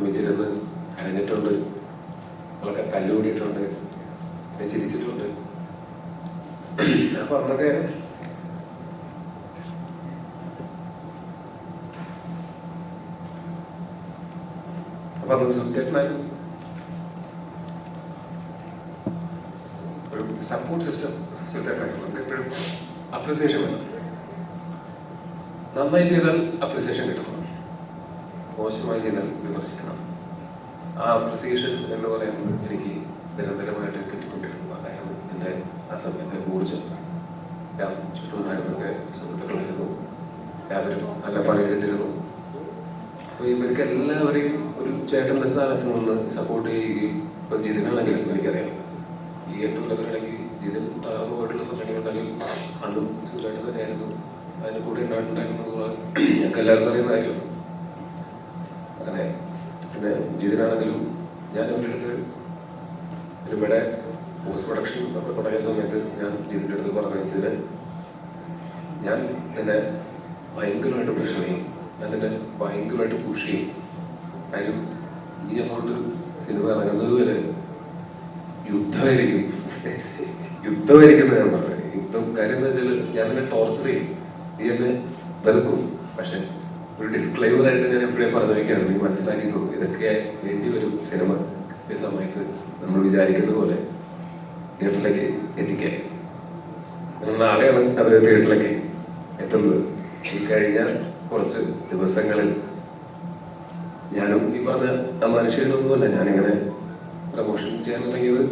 ഒരുമിച്ചിരുന്ന് കരഞ്ഞിട്ടുണ്ട്. നമ്മളൊക്കെ തല്ലുകൂടിയിട്ടുണ്ട്. പിന്നെ ചിരിച്ചിട്ടുണ്ട്. അപ്പൊ അന്നൊക്കെ അപ്പൊ അന്ന് സുദ്ധേട്ടനായിരുന്നു സപ്പോർട്ട് സിസ്റ്റം സുദ്ധേട്ടനായിരുന്നു നമുക്ക് എപ്പോഴും അപ്രിസിയേഷൻ വേണം. നന്നായി ചെയ്താൽ അപ്രിസിയേഷൻ കിട്ടണം. മോശമായി ചെയ്താൽ വിമർശിക്കണം. ആ അപ്രിസിയേഷൻ എന്ന് പറയുന്നത് എനിക്ക് നിരന്തരമായിട്ട് കിട്ടിക്കൊണ്ടിരുന്നു അതായത് എന്റെ ആ സമയത്തെ ഊർജം ഞാൻ ചുറ്റുമുണ്ടായിരുന്നൊക്കെ സുഹൃത്തുക്കളായിരുന്നു. എല്ലാവരും നല്ല പണിയെടുത്തിരുന്നു. അപ്പോൾ ഇവർക്ക് എല്ലാവരെയും ഒരു ചേട്ടന്റെ സ്ഥാനത്ത് നിന്ന് സപ്പോർട്ട് ചെയ്യുകയും ഇപ്പോൾ ജിതിനാണെങ്കിലും എനിക്കറിയാം. ഈ എട്ട് കൊല്ലത്തിനിടയ്ക്ക് ജിതിൻ തകർന്നു പോയിട്ടുള്ള സമയങ്ങളുണ്ടെങ്കിൽ അന്നും സുഹൃത്തായിട്ട് തന്നെയായിരുന്നു. അതിന് കൂടെ ഉണ്ടായിട്ടുണ്ടായിരുന്നു ഞങ്ങൾക്ക് എല്ലാവർക്കും അറിയുന്ന കാര്യമാണ്. അങ്ങനെ പിന്നെ ജിതിനാണെങ്കിലും ഞാൻ അവന്റെ അടുത്ത് സിനിമയുടെ പോസ്റ്റ് പ്രൊഡക്ഷൻ ഒക്കെ തുടങ്ങിയ സമയത്ത് ഞാൻ ജിതിന്റെ അടുത്ത് പറഞ്ഞു ജിതിന് ഞാൻ നിന്നെ ഭയങ്കരമായിട്ട് പ്രഷർ ചെയ്യും. ഞാൻ നിന്നെ ഭയങ്കരമായിട്ട് പുഷ് ചെയ്യും. കാര്യം നീ അങ്ങോട്ട് സിനിമ ഇറങ്ങുന്നത് വരെ യുദ്ധമായിരിക്കും. യുദ്ധമായിരിക്കുന്നത് ഞാൻ പറഞ്ഞത്. യുദ്ധം കാര്യം എന്ന് വെച്ചാൽ ഞാൻ നിന്നെ ടോർച്ചർ ചെയ്യും. നീ എന്നെ വെറുക്കും. പക്ഷെ ഒരു ഡിസ്ക്ലൈമർ ആയിട്ട് ഞാൻ എപ്പോഴേ പറഞ്ഞു വയ്ക്കാറ് നീ മനസ്സിലാക്കിക്കോ ഇതൊക്കെ വേണ്ടി വരും സിനിമ. ഈ സമയത്ത് നമ്മൾ വിചാരിക്കുന്ന പോലെ തിയേറ്ററിലേക്ക് എത്തിക്കാൻ. നാളെയാണ് അത് തിയേറ്ററിലേക്ക് എത്തുന്നത്. ഈ കഴിഞ്ഞ കുറച്ച് ദിവസങ്ങളിൽ ഞാനും ഈ പറഞ്ഞ ആ മനുഷ്യനൊന്നുമല്ല ഞാനിങ്ങനെ പ്രമോഷൻ ചെയ്യാൻ തുടങ്ങിയത്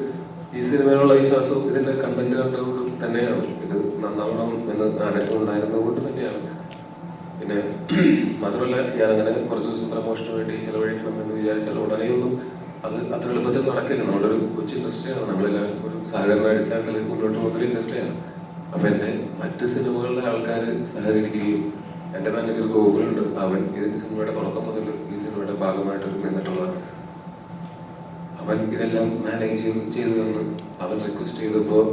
ഈ സിനിമയിലുള്ള വിശ്വാസവും ഇതിന്റെ കണ്ടന്റ് കണ്ടുകൊണ്ടും തന്നെയാണ്. ഇത് നന്നാവണം എന്ന് ആഗ്രഹം ഉണ്ടായിരുന്നത് കൊണ്ട് തന്നെയാണ്. പിന്നെ മാത്രമല്ല ഞാൻ അങ്ങനെ കുറച്ച് ദിവസം പ്രമോഷന് വേണ്ടി ചിലവഴിക്കണം എന്ന് വിചാരിച്ചാൽ ഉടനെയൊന്നും അത് അത്ര എളുപ്പത്തിൽ നടക്കില്ല. നമ്മുടെ ഒരു കൊച്ചു ഇൻഡസ്ട്രിയാണ് നമ്മളെല്ലാവരും ഒരു സഹകരണ അടിസ്ഥാനത്തിൽ മുന്നോട്ട് പോകുന്ന ഇൻഡസ്ട്രിയാണ് അപ്പൊ എന്റെ മറ്റ് സിനിമകളുടെ ആൾക്കാർ സഹകരിക്കുകയും എന്റെ മാനേജർ ഗോകുലുണ്ട് അവൻ ഇതിന്റെ സിനിമയുടെ തുടക്കം മുതൽ ഈ സിനിമയുടെ ഭാഗമായിട്ട് നിന്നിട്ടുള്ളതാണ്. അവൻ ഇതെല്ലാം മാനേജ് ചെയ്തു തന്നു അവൻ റിക്വസ്റ്റ് ചെയ്തപ്പോൾ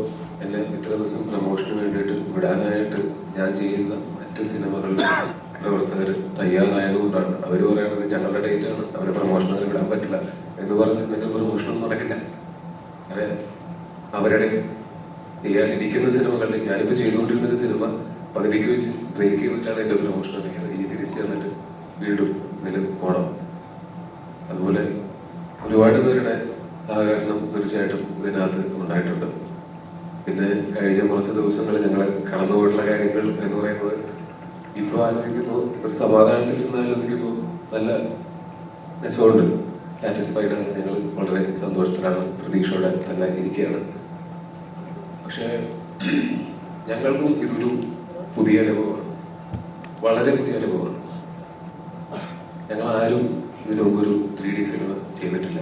എന്നെ ഇത്ര ദിവസം പ്രൊമോഷന് വേണ്ടിയിട്ട് വിടാനായിട്ട് ഞാൻ ചെയ്യുന്ന മറ്റ് സിനിമകളിലെ പ്രവർത്തകർ തയ്യാറായതുകൊണ്ടാണ്. അവർ പറയുന്നത് ഞങ്ങളുടെ ഡേറ്റ് ആണ്. അവരെ അങ്ങനെ വിടാൻ പറ്റില്ല എന്ന് പറഞ്ഞിട്ടുണ്ടെങ്കിൽ പ്രൊമോഷനൊന്നും നടക്കില്ല. അതെ. അവരുടെ ചെയ്യാനിരിക്കുന്ന സിനിമകളിൽ ഞാനിപ്പോൾ ചെയ്തുകൊണ്ടിരുന്ന ഒരു സിനിമ പകുതിക്ക് വെച്ച് ബ്രേക്ക് ചെയ്തിട്ടാണ് എന്റെ പ്രൊമോഷൻ ഇറങ്ങിയത് ഇനി തിരിച്ച് വന്നിട്ട് വീണ്ടും ഇതിൽ പോകണം അതുപോലെ ഒരുപാട് പേരുടെ സഹകരണം തീർച്ചയായിട്ടും ഇതിനകത്ത് ഉണ്ടായിട്ടുണ്ട്. പിന്നെ കഴിഞ്ഞ കുറച്ച് ദിവസങ്ങൾ ഞങ്ങൾ കടന്നുപോയിട്ടുള്ള കാര്യങ്ങൾ എന്ന് പറയുന്നത് ഇപ്പോൾ ആലോചിക്കുമ്പോൾ ഒരു സമാധാനത്തിൽ നിന്ന് ആലോചിക്കുമ്പോൾ നല്ല രസമുണ്ട്. സാറ്റിസ്ഫൈഡ് ആണ്. ഞങ്ങൾ വളരെ സന്തോഷത്തിലാണ്. പ്രതീക്ഷയോടെ തന്നെ ഇരിക്കുകയാണ്. പക്ഷേ ഞങ്ങൾക്കും ഇതൊരു പുതിയ അനുഭവമാണ്. വളരെ പുതിയ അനുഭവമാണ്. ഞങ്ങൾ ആരും ഇതിനു ഒരു ത്രീ ഡി സിനിമ ചെയ്തിട്ടില്ല.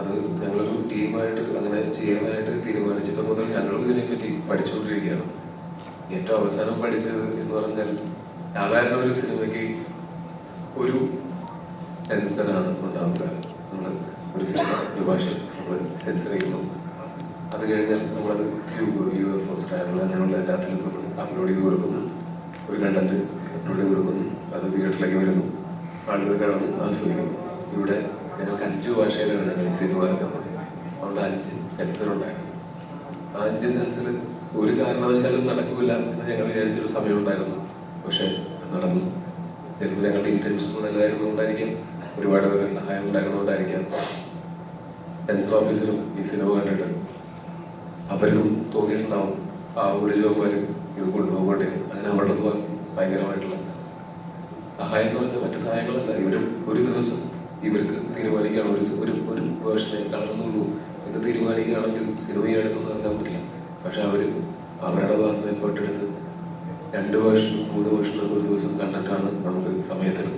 അത് ഞങ്ങളൊരു ടീമായിട്ട് അങ്ങനെ ചെയ്യാനായിട്ട് തീരുമാനിച്ചത് മുതൽ ഞങ്ങളും ഇതിനെപ്പറ്റി പഠിച്ചുകൊണ്ടിരിക്കുകയാണ്. ഏറ്റവും അവസാനം പഠിച്ചത് എന്ന് പറഞ്ഞാൽ സാധാരണ ഒരു സിനിമയ്ക്ക് ഒരു സെൻസറാണ് ഉണ്ടാവുക. നമ്മൾ ഒരു സിനിമ ഒരു ഭാഷ നമ്മൾ സെൻസർ ചെയ്യുന്നു. അത് കഴിഞ്ഞാൽ നമ്മളത് ക്യൂബ് യു എഫ് ഒ സ്റ്റാറുകൾ അങ്ങനെയുള്ള എല്ലാത്തിലും നമ്മൾ അപ്ലോഡ് ചെയ്ത് കൊടുക്കുന്നു. ഒരു കണ്ടന്റ് അപ്ലോഡ് ചെയ്ത് കൊടുക്കുന്നു. അത് തിയേറ്ററിലേക്ക് വരുന്നു. ആളുകൾ കാണുന്നു. ആസ്വദിക്കുന്നു ഇവിടെ ഞങ്ങൾക്ക് അഞ്ച് ഭാഷയിലാണ് ഞങ്ങൾ സിനിമ അതുകൊണ്ട് അഞ്ച് സെൻസർ ഉണ്ടായിരുന്നു. ആ അഞ്ച് സെൻസർ ഒരു കാരണവശാലും നടക്കില്ല എന്ന് ഞങ്ങൾ വിചാരിച്ചൊരു സമയം ഉണ്ടായിരുന്നു. പക്ഷെ നടന്നു. ചിലപ്പോൾ ഞങ്ങളുടെ ഇന്റൻഷൻസ് നല്ലതായിരുന്നുകൊണ്ടായിരിക്കാം. ഒരുപാട് പേരുടെ സഹായം ഉണ്ടായിരുന്നുകൊണ്ടായിരിക്കാം. സെൻസർ ഓഫീസിലും ഈ സിനിമ കണ്ടിട്ട് അവർക്കും തോന്നിയിട്ടുണ്ടാവും. ആ ഒരു ജോമാരും ഇത് കൊണ്ടുപോകട്ടെ അങ്ങനെ അവരുടെ ഭയങ്കരമായിട്ടുള്ള സഹായം എന്ന് പറഞ്ഞാൽ മറ്റു സഹായങ്ങളല്ല. ഇവരും ഒരു ദിവസം ഇവർക്ക് തീരുമാനിക്കുകയാണ് ഒരു ഒരു ഒരു വേർഷനെ കാണുന്നുള്ളൂ എന്ന് തീരുമാനിക്കുകയാണെങ്കിൽ സിനിമയെ അടുത്തൊന്നും ഇറങ്ങാൻ പറ്റില്ല. പക്ഷെ അവർ അവരുടെ ഭാഗത്ത് എഫേർട്ട് എടുത്ത് രണ്ട് വേർഷനും മൂന്ന് വേർഷനും ഒരു ദിവസം കണ്ടിട്ടാണ് നമുക്ക് സമയത്തിന്